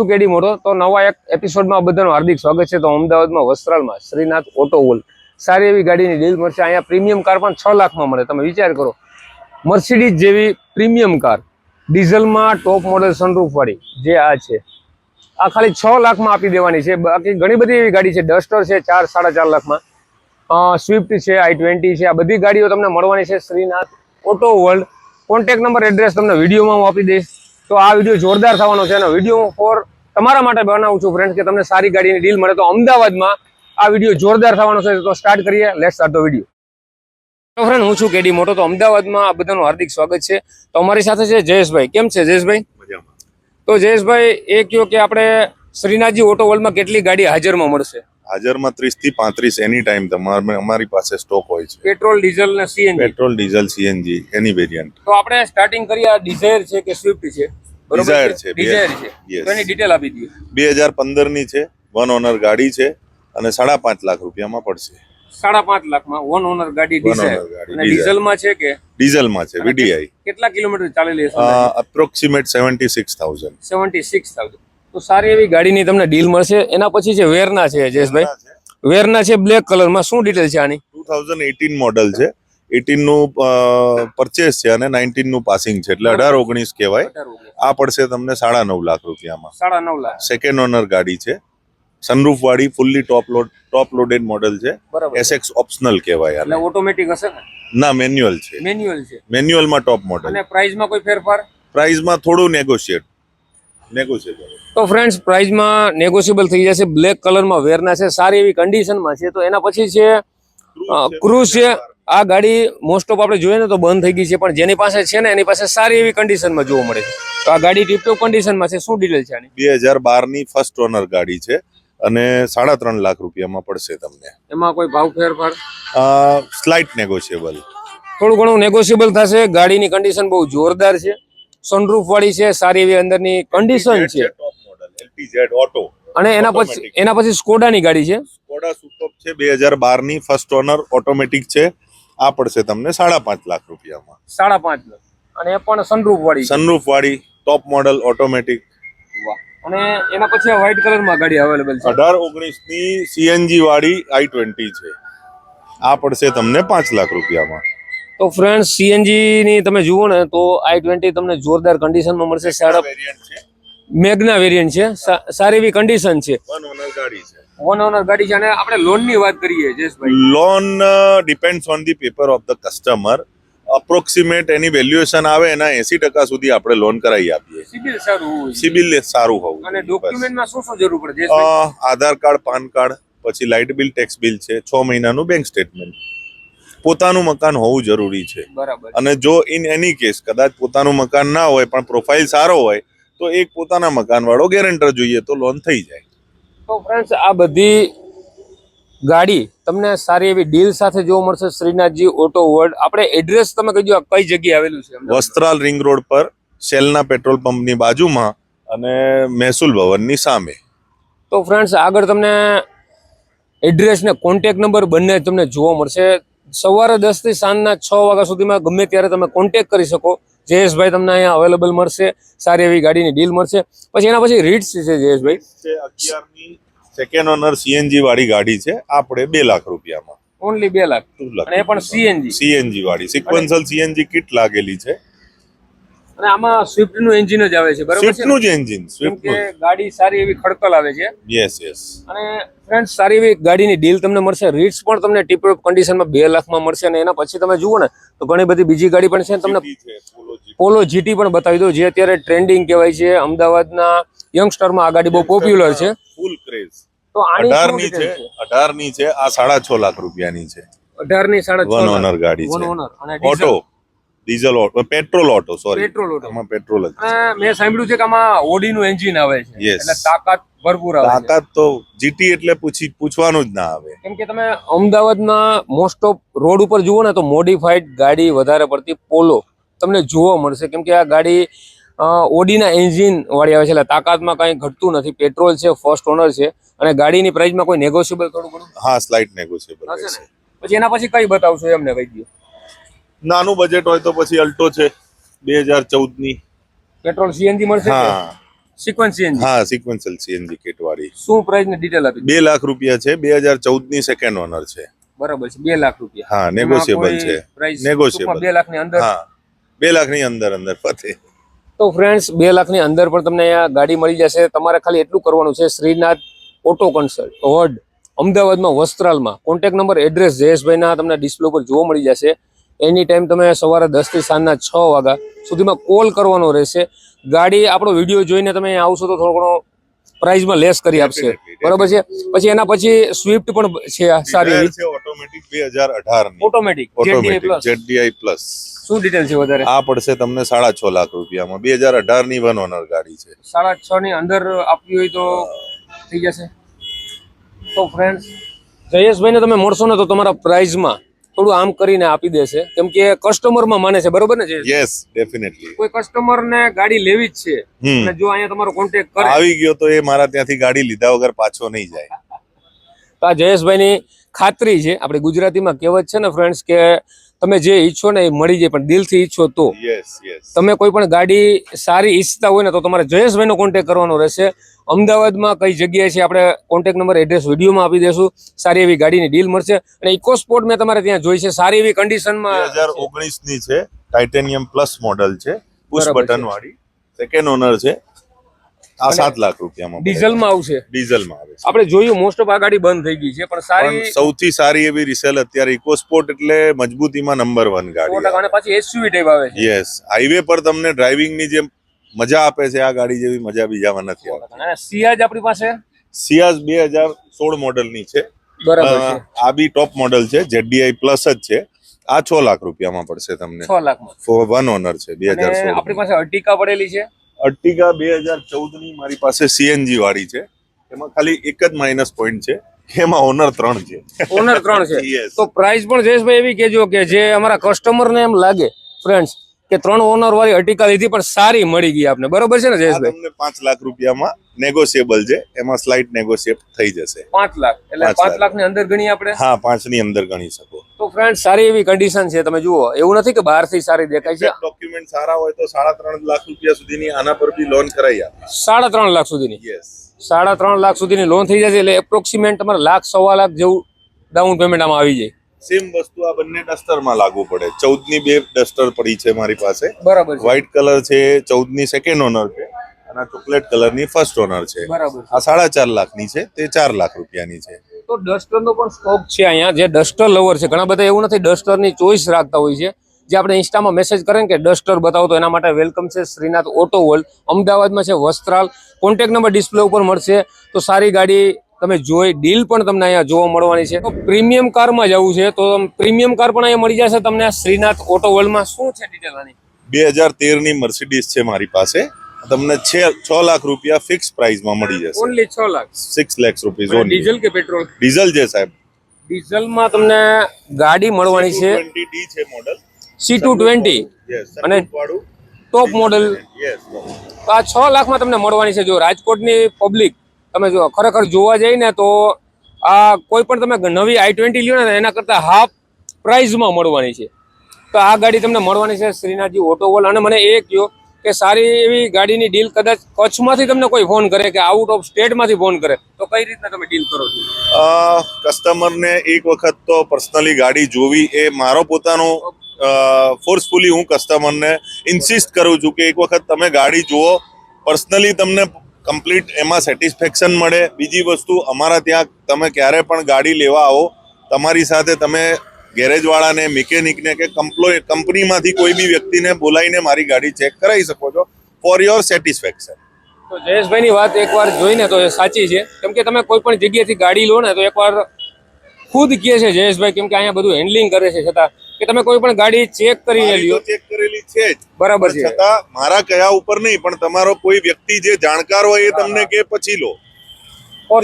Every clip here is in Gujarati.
છું કેડી મોટો, તો નવા એક એપિસોડમાં બધાનું હાર્દિક સ્વાગત છે. તો અમદાવાદમાં વસ્ત્રાલમાં શ્રીનાથ ઓટો વર્લ્ડ સારી એવી ગાડીની ડીલ મળશે. અહીંયા પ્રીમિયમ કાર પણ છ લાખમાં મળે. તમે વિચાર કરો. મર્સિડીઝ જેવી પ્રીમિયમ કાર, ડીઝલમાં ટોપ મોડેલ સનરૂફવાળી જે આ છે. આ ખાલી છ લાખમાં આપી દેવાની છે. બાકી ઘણી બધી એવી ગાડી છે. ડસ્ટર છે, ચાર, સાડા ચાર લાખમાં. સ્વિફ્ટ છે આઈ ટ્વેન્ટી છે. આ બધી ગાડીઓ તમને મળવાની છે Shrinath auto world contact number address તમને વિડીયોમાં હું આપી દઈશ. તો આ વીડિયો જોરદાર થવાનો છે. અને વીડિયો ફોર તમારા માટે બનાવું છું ફ્રેન્ડ કે તમને સારી ગાડીની ડીલ મળે તો અમદાવાદમાં આ વીડિયો જોરદાર થવાનો છે. તો સ્ટાર્ટ કરીએ. લેટ સ્ટાર્ટ ધ વીડિયો તો ફ્રેન્ડ હું છું કેડી મોટો. તો અમદાવાદમાં આ બધાનું હાર્દિક સ્વાગત છે. તો અમારી સાથે છે જયેશભાઈ. કેમ છે જયેશભાઈ? તો જયેશભાઈ એ કહો કે આપણે શ્રીનાથજી ઓટો વર્લ્ડમાં કેટલી ગાડી હાજરમાં મળશે? હાજરમાં ત્રીસથી પાંત્રીસ એની ટાઈમ તમારે અમારી પાસે સ્ટોક હોય છે. પેટ્રોલ ડીઝલ ને સીએનજી પેટ્રોલ ડીઝલ સીએનજી એની વેરિયન્ટ તો આપણે સ્ટાર્ટિંગ કરીએ આ ડિઝાયર છે કે સ્વિફ્ટ છે? Desire છે, ડિઝાયર છે. તો એની ડિટેલ આપી દઈએ. બે હજાર પંદરની છે વન ઓનર ગાડી છે અને સાડા પાંચ લાખ રૂપિયામાં પડશે. સાડા પાંચ લાખમાં વન ઓનર ગાડી ડિઝાયર. ડીઝલમાં છે કે? ડીઝલમાં છે વીડીઆઈ કેટલા કિલોમીટર ચાલેલી હશે approximate seventy six thousand seventy six thousand તો સારી એવી ગાડીની તમને ડીલ મળશે. એના પછી છે વેરના છે જયેશભાઈ. વેરના છે. બ્લેક કલરમાં શું ડિટેલ છે આની? ટુ થાઉઝન્ડ એટીન મોડલ છે. એટીનનું પરચેસ છે અને નાઇન્ટીનનું પાસિંગ છે. એટલે અઢાર ઓગણીસ કહેવાય. આ પડશે તમને સાડા નવ લાખ રૂપિયામાં. સાડા નવ લાખ. સેકન્ડ ઓનર ગાડી છે. સનરૂફ વાળી fully top load top loaded model છે. બરાબર. એસએક્સ ઓપ્શનલ કહેવાય એટલે ઓટોમેટિક હશે ને? ના મેન્યુઅલ છે. મેન્યુઅલ છે. મેન્યુઅલમાં ટોપ મોડલ અને પ્રાઇસમાં કોઈ ફેરફાર? પ્રાઇસમાં થોડું નેગોશિયેટ નેગોશિયેબલ તો ફ્રેન્ડ્સ પ્રાઇસમાં નેગોશિયેબલ થઈ જશે. બ્લેક કલરમાં વેરના છે. સારી એવી કન્ડિશનમાં છે. તો એના પછી છે ક્રૂઝ છે. આ ગાડી મોસ્ટ ઓફ આપણે જોઈએ ને તો બંધ થઈ ગઈ છે પણ જેની પાસે છે ને એની પાસે સારી એવી કન્ડિશનમાં જોવા મળે છે. તો આ ગાડી ટીપટોપ કન્ડિશનમાં છે શું ડિટેલ છે આની? બે હજાર બારની ફર્સ્ટ ઓનર ગાડી છે અને સાડા ત્રણ લાખ રૂપિયામાં પડશે તમને. એમાં કોઈ ભાવ ફેરફાર? સ્લાઇટ નેગોશિયેબલ થોડું ઘણું નેગોશિયેબલ થશે ગાડીની કન્ડિશન બહુ જોરદાર છે સનરૂફ વાળી છે સારી એવી અંદરની કન્ડિશન છે. ઓટો અને એના પછી એના પછી સ્કોડાની ગાડી છે. સ્કોડા સુપર છે બે હજાર બારની ફર્સ્ટ ઓનર ઓટોમેટિક છે. આ પડશે તમને સાડા પાંચ લાખ રૂપિયામાં. સાડા પાંચ લાખ. અને એ પણ સનરૂફ વાળી. સનરૂફ વાળી ટોપ મોડલ ઓટોમેટિક વાહ. અને એના પછી વ્હાઇટ કલરમાં ગાડી અવેલેબલ છે. અઢાર ઓગણીસની સીએનજી વાળી આઈ ટ્વેન્ટી છે. આ પડશે તમને પાંચ લાખ રૂપિયામાં. તો ફ્રેન્ડ સીએનજી ની તમે જુઓ ને તો આઈ ટ્વેન્ટી તમને જોરદાર કન્ડિશનમાં મળશે. સાડા વેરિયન્ટ છે. મેગના વેરિયન્ટ છે. સારી એવી કન્ડિશન છે. ઓનર ગાડી છે અને આપણે લોન ડિપેન્ડ વાત કરીએ Jayeshbhai. Loan depends on the paper of the customer approximate any valuation આવે એના એસી ટકા સુધી આપણે લોન કરાવી આપીએ. સિબિલ સારું હોવું સિબિલ સારું હોવું અને ડોક્યુમેન્ટમાં શું શું જરૂર પડે આધાર કાર્ડ પાન કાર્ડ પછી લાઇટ બિલ ટેક્સ બિલ છે છ મહિનાનું બેંક સ્ટેટમેન્ટ પોતાનું મકાન હોવું જરૂરી છે. બરાબર. અને જો ઇન એની કેસ કદાચ પોતાનું મકાન ના હોય પણ પ્રોફાઇલ સારો હોય તો એક પોતાના મકાન વાળો ગેરંટર જોઈએ તો લોન થઈ જાય. તો ફ્રેન્ડ્સ આ બધી ગાડી તમને સારી એવી ડીલ સાથે જોવા મળશે. શ્રીનાથજી ઓટો વર્લ્ડ આપણે એડ્રેસ તમે કહી દો આ કઈ જગ્યાએ આવેલું છે? વસ્ત્રાલ રિંગ રોડ પર સેલના પેટ્રોલ પંપની બાજુમાં અને મહેસૂલ ભવનની સામે. તો ફ્રેન્ડ્સ આગળ તમને એડ્રેસ ને કોન્ટેક નંબર બંને તમને જોવા મળશે. સવારે દસથી સાંજના છ વાગ્યા સુધીમાં ગમે ત્યારે તમે કોન્ટેક કરી શકો. જયેશભાઈ તમને અહીંયા અવેલેબલ મળશે. સારી એવી ગાડીની ડીલ મળશે. પછી એના પછી રીટ્સ છે જયેશભાઈ. અગિયારની સેકન્ડ ઓનર સીએનજી વાળી ગાડી છે. આપણે બે લાખ રૂપિયામાં. ઓનલી બે લાખ. ટુ લાખ અને એ પણ સીએનજી સીએનજી વાળી. સિક્વન્સલ સીએનજી કિટ લાગેલી છે. અને આમાં સ્વિફ્ટનું એન્જિન જ આવે છે. બરાબર છે સ્વિફ્ટનું જ એન્જિન સ્વિફ્ટ ગાડી સારી એવી ખડકલ આવે છે. યસ યસ અને ફ્રેન્ડ સારી એવી ગાડીની ડીલ તમને મળશે. રીટ્સ પણ તમને ટીપટોપ કન્ડિશનમાં બે લાખમાં મળશે અને એના પછી તમે જુઓ ને તો ઘણી બધી બીજી ગાડી પણ છે તમને પોલો જીટી પણ બતાવી દો જે અત્યારે ટ્રેન્ડિંગ કહેવાય છે અમદાવાદના યંગસ્ટરમાં આ ગાડી બહુ પોપ્યુલર છે. ફૂલ ક્રેઝ તો આની છે detail છે અઢારની છે આ સાડા છ લાખ રૂપિયાની છે. અઢારની સાડા છ વન ઓનર ગાડી વન છે. ઓનર અને auto diesel auto petrol auto sorry petrol auto. આમાં પેટ્રોલ જ. મેં સાંભળ્યું છે કે આમાં ઓડી નું એન્જિન આવે છે. એટલે તાકાત ભરપૂર આવે તાકાત તો જીટી એટલે પૂછી પૂછવાનું જ ના આવે. કેમ કે તમે અમદાવાદના મોસ્ટ ઓફ રોડ ઉપર જુઓ ને તો મોડિફાઈડ ગાડી વધારે પડતી પોલો તમને જોવા મળશે. કેમ કે આ ગાડી ઓડીના એન્જિન વાળી આવે છે. એટલે તાકાતમાં કંઈ ઘટતું નથી. પેટ્રોલ છે ફર્સ્ટ ઓનર છે. અને ગાડીની પ્રાઇસમાં કોઈ નેગોશિયેબલ થોડું ઘણું? હા સ્લાઇટ નેગોશિયેબલ પછી એના પછી કઈ બતાવશો એમને કહી દો નાનું બજેટ હોય તો પછી અલ્ટો છે બે હજાર ચૌદની પેટ્રોલ સીએનજી મળશે? હા. સિક્વન્સ સીએનજી હા સિક્વન્શિયલ સીએનજી કિટ વાળી શું પ્રાઇસ ને ડિટેલ આપી? બે લાખ રૂપિયા છે બે હજાર ચૌદની સેકન્ડ ઓનર છે. બરાબર છે બે લાખ રૂપિયા. હા નેગોશિયેબલ છે. બે લાખની અંદર? હા બે લાખની અંદર અંદર પતે. તો ફ્રેન્ડ્સ બે લાખની અંદર પણ તમને અહીંયા ગાડી મળી જશે. તમારે ખાલી એટલું કરવાનું છે શ્રીનાથ ઓટો કન્સલ્ટ વડ અમદાવાદમાં વસ્ત્રાલમાં. કોન્ટેક્ટ નંબર એડ્રેસ જયેશભાઈના તમને ડિસ્પ્લે ઉપર જોવા મળી જશે. એની ટાઈમ તમે સવારે દસથી સાંજના છ વાગ્યા સુધીમાં કોલ કરવાનો રહેશે. ગાડી આપણો વીડિયો જોઈને તમે આવશો તો થોડો ઘણો પ્રાઇઝમાં લેસ કરી આપશે. બરોબર છે? પછી એના પછી સ્વિફ્ટ પણ છે સારી ઓટોમેટિક બે હજાર અઢાર ઓટોમેટિક જેડીઆઈ પ્લસ શું ડિટેલ છે વધારે? આ પડશે તમને સાડા છ લાખ રૂપિયામાં. બે હજાર અઢારની વન ઓનર ગાડી છે. સાડા છ ની અંદર આપવી હોય તો થઈ જશે. તો ફ્રેન્ડ્સ જયેશભાઈને તમે મળશો ને તો તમારા પ્રાઇઝમાં થોડું આમ કરીને આપી દેશે. કેમ કે કસ્ટમરમાં માને છે બરોબર ને યસ ડેફિનેટલી કોઈ કસ્ટમર ને ગાડી લેવી જ છે અને જો અહીંયા તમારો કોન્ટેક્ટ કરે. આવી ગયો તો એ મારા ત્યાંથી ગાડી લીધા વગર પાછો નહીં જાય. તો આ જયેશભાઈની ખાતરી છે. આપણે ગુજરાતીમાં કહેવત છે ને ફ્રેન્ડ્સ કે તમે જે ઈચ્છો ને એ મળી જાય પણ દિલથી ઈચ્છો તો. તમે કોઈ પણ ગાડી સારી ઈચ્છતા હોય ને તો તમારે જયેશભાઈનો કોન્ટેક કરવાનો રહેશે. અમદાવાદમાં કઈ જગ્યાએ છે આપણે કોન્ટેક નંબર એડ્રેસ વિડીયોમાં આપી દેશું. સારી એવી ગાડીની ડીલ મળશે. અને ઇકો સ્પોર્ટ મેં તમારે ત્યાં જોઈ છે સારી એવી બે કન્ડિશનમાં હજાર ઓગણીસની છે ટાઇટેનિયમ પ્લસ મોડલ છે. પુશ બટન વાળી સેકન્ડ ઓનર છે. આ સાત લાખ રૂપિયામાં. ડીઝલમાં આવશે. ડીઝલમાં આવે આપણે જોયું મોસ્ટ ઓફ આ ગાડી બંધ થઈ ગઈ છે પણ સારી સૌથી સારી એવી રિસેલ અત્યારે ઇકોસ્પોર્ટ એટલે મજબૂતીમાં નંબર વન ગાડી અને પાછી એસયુવી ટાઈપ આવે છે. યસ હાઈવે પર તમને ડ્રાઇવિંગની જે મજા આપે છે આ ગાડી જેવી મજા બીજામાં નથી આવતી. સિયાજ આપણી પાસે? સિયાઝ બે હજાર સોળ મોડલની છે. બરાબર આ બી ટોપ મોડલ છે જેડીઆઈ પ્લસ જ છે. આ છ લાખ રૂપિયામાં પડશે તમને. છ લાખ વન ઓનર છે બે હજાર આપણી પાસે અર્ટિકા પડેલી છે. અર્ટિગા બે હજાર ચૌદની મારી પાસે સીએનજી વાળી છે. એમાં ખાલી એક જ માઇનસ પોઈન્ટ છે. એમાં ઓનર ત્રણ છે. ઓનર ત્રણ છે. તો પ્રાઇસ પણ જયેશભાઈ એવી કેજો કે જે અમારા કસ્ટમરને એમ લાગે ફ્રેન્ડ્સ કે ત્રણ ઓનર વાળી અર્ટિકા લીધી પણ સારી મળી ગઈ આપને. બરોબર છે ને જયેશભાઈ? તમને પાંચ લાખ રૂપિયામાં નેગોશિયેબલ છે. એમાં સ્લાઇટ નેગોશિયેટ થઈ જશે. પાંચ લાખ. એટલે પાંચ લાખ. ની અંદર ગણી આપણે? હા પાંચની અંદર ગણી શકો. તો ફ્રેન્ડ સારી એવી કન્ડિશન છે તમે જુઓ. એવું નથી કે બહારથી સારી દેખાય છે. ડોક્યુમેન્ટ સારા હોય તો સાડા ત્રણ લાખ રૂપિયા સુધીની આના પર બી લોન કરાઈ આપે સાડા ત્રણ લાખ સુધીની. યસ સાડા ત્રણ લાખ સુધીની લોન થઈ જશે એટલે એપ્રોક્સિમેટ તમારે લાખ સવા લાખ જેવું ડાઉન પેમેન્ટ આમાં આવી જાય. સેમ વસ્તુ આ બંને ડસ્ટરમાં લાગુ પડે. ચૌદની બે ડસ્ટર પડી છે મારી પાસે. બરાબર વ્હાઇટ કલર છે ચૌદની સેકન્ડ ઓનર છે અને ચોકલેટ કલરની ફર્સ્ટ ઓનર છે. બરાબર આ સાડા ચાર લાખની છે તે ચાર લાખ રૂપિયાની છે. તો ડસ્ટરનો પણ સ્ટોક છે અહીંયા. જે ડસ્ટર લવર છે ઘણા બધા એવું નથી ડસ્ટરની ચોઈસ રાખતા હોય છે. જે આપણે ઇન્સ્ટામાં મેસેજ કરે કે ડસ્ટર બતાવો તો એના માટે વેલકમ છે શ્રીનાથ ઓટો વર્લ્ડ અમદાવાદમાં છે વસ્ત્રાલ. કોન્ટેક્ટ નંબર ડિસ્પ્લે ઉપર મળશે. તો સારી ગાડી તમે જોઈ ડીલ પણ તમને અહીંયા જોવા મળવાની છે. તો પ્રીમિયમ કારમાં જવું છે. તો પ્રીમિયમ કાર પણ અહીંયા મળી જશે તમને. શ્રીનાથ ઓટો વર્લ્ડમાં શું છે ડિટેલ આની? બે હજાર તેરની મર્સિડીઝ છે મારી પાસે. તમને છે છ લાખ રૂપિયા ફિક્સ પ્રાઇસમાં મળી જશે. ઓનલી છ lakh. Six lakh rupees diesel કે પેટ્રોલ ડીઝલ છે સાહેબ. ડીઝલમાં તમને ગાડી મળવાની છે. ડી છે મોડલ સી ટુ ટ્વેન્ટી અને ટોપ મોડલ યસ તો આ છ લાખમાં તમને મળવાની છે. જો રાજકોટની પબ્લિક તમે જો ખરેખર જોવા જઈએ ને તો આ કોઈ પણ તમે નવી આઈ ટ્વેન્ટી લ્યો ને એના કરતાં હાફ પ્રાઇઝમાં મળવાની છે. તો આ ગાડી તમને મળવાની છે શ્રીનાથજી ઓટોવોલ અને મને એ કહ્યો કે સારી એવી ગાડીની ડીલ કદાચ કચ્છમાંથી તમને કોઈ ફોન કરે કે આઉટ ઓફ સ્ટેટમાંથી ફોન કરે, તો કઈ રીતના તમે ડીલ કરો છો? કસ્ટમરને એક વખત તો પર્સનલી ગાડી જોવી એ મારો પોતાનો ફોર્સફુલી હું કસ્ટમરને ઇન્સિસ્ટ કરું છું કે એક વખત તમે ગાડી જુઓ, પર્સનલી તમને કમ્પ્લીટ એમાં સેટિસ્ફેક્શન મળે. બીજી વસ્તુ, અમારા ત્યાં તમે ક્યારે પણ ગાડી લેવા આવો, તમારી સાથે તમે ગેરેજવાળાને મિકેનિકને કે કમ્પ્લોય કંપનીમાંથી કોઈ બી વ્યક્તિને બોલાવીને મારી ગાડી ચેક કરાવી શકો છો ફોર યોર સેટિસ્ફેક્શન તો જયેશભાઈની વાત એકવાર જોઈને તો એ સાચી છે. કેમ કે તમે કોઈ પણ જગ્યાએથી ગાડી લો ને, તો એકવાર ખુદ કહે છે જયેશભાઈ, કેમ કે અહીંયા બધું હેન્ડલિંગ કરે છે છતાં કે તમે કોઈ પણ ગાડી ચેક કરીને લ્યો. ચેક કરેલી છે જ. બરાબર છે. છતાં મારા કયા ઉપર નહીં પણ તમારો કોઈ વ્યક્તિ જે જાણકાર હોય એ તમને કે પછી લો.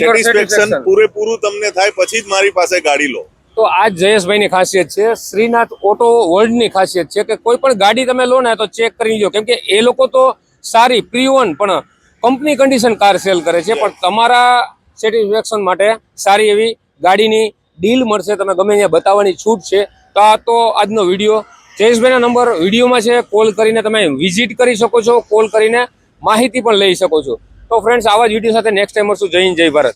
સેટિસ્ફેક્શન પૂરેપૂરું તમને થાય પછી જ મારી પાસે ગાડી લો. તો આ જયેશભાઈ જયેશભાઈની ખાસિયત છે. શ્રીનાથ ઓટો વર્લ્ડની ખાસિયત છે કે કોઈ પણ ગાડી તમે લો ને તો ચેક કરી લો કેમ કે એ લોકો તો સારી પ્રી પણ કંપની કન્ડિશન કાર સેલ કરે છે. પણ તમારા સેટિસ્ફેક્શન માટે સારી એવી ગાડીની ડીલ મળશે. તમે ગમે ત્યાં બતાવવાની છૂટ છે. તો આ તો આજનો વીડિયો. જયેશભાઈના નંબર વિડીયોમાં છે. કોલ કરીને તમે વિઝિટ કરી શકો છો. કોલ કરીને માહિતી પણ લઈ શકો છો. તો ફ્રેન્ડ્સ આવા જ વીડિયો સાથે નેક્સ્ટ ટાઈમ મળશું. જય હિન્દ, જય ભારત.